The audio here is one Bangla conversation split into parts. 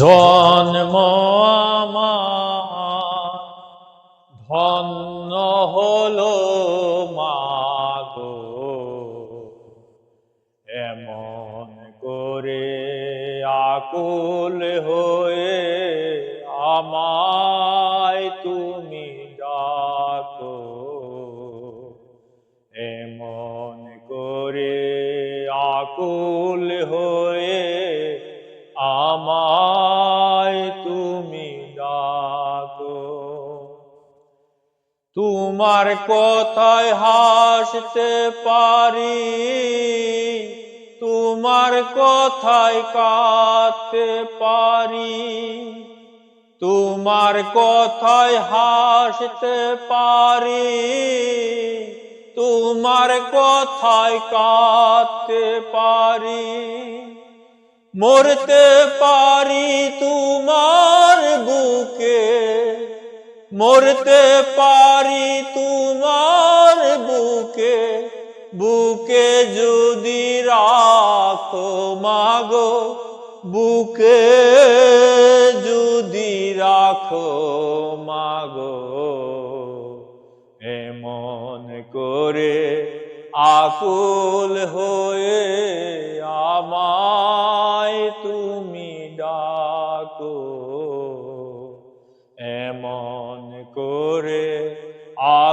জন্ম ধন্য হলো মাগো। এমন করে আকুল হয়ে আমায় তুমি ডাকো। এমন করে আকুল হয়ে আমায় তোমার কথায় হাসতে পারি, তোমার কথায় কাঁদতে পারি, তোমার কথায় হাসতে পারি, তোমার কথায় কাঁদতে পারি, মরতে পারি তোমার বুকে। মরতে পারি তোমার বুকে বুকে যদি রাখো মাগো, বুকে যদি রাখো মাগো। এমন করে আকুল হয়ে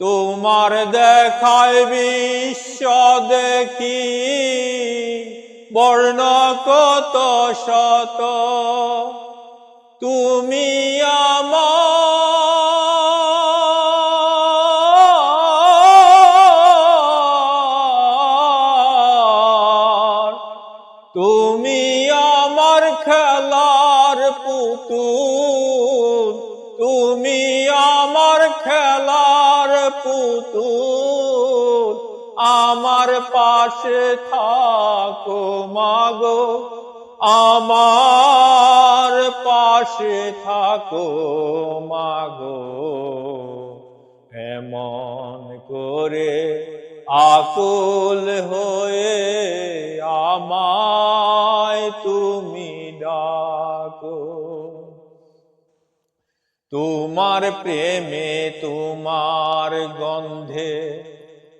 তোমার দেখায় বিশ্ব দেখি বর্ণ কত শত। তুমি আমার তুমি আমার খেলার পুতুল তুমি পুতুল আমার পাশে থাকো মাগো আমার পাশে থাকো মাগো। এমন করে আকুল হয়ে তোমার প্রেমে তোমার গন্ধে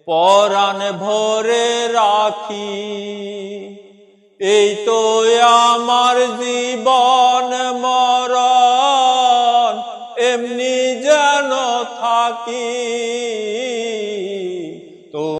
পরাণ ভরে রাখি। এই তো আমার জীবন মরণ, এমনি যেন থাকি।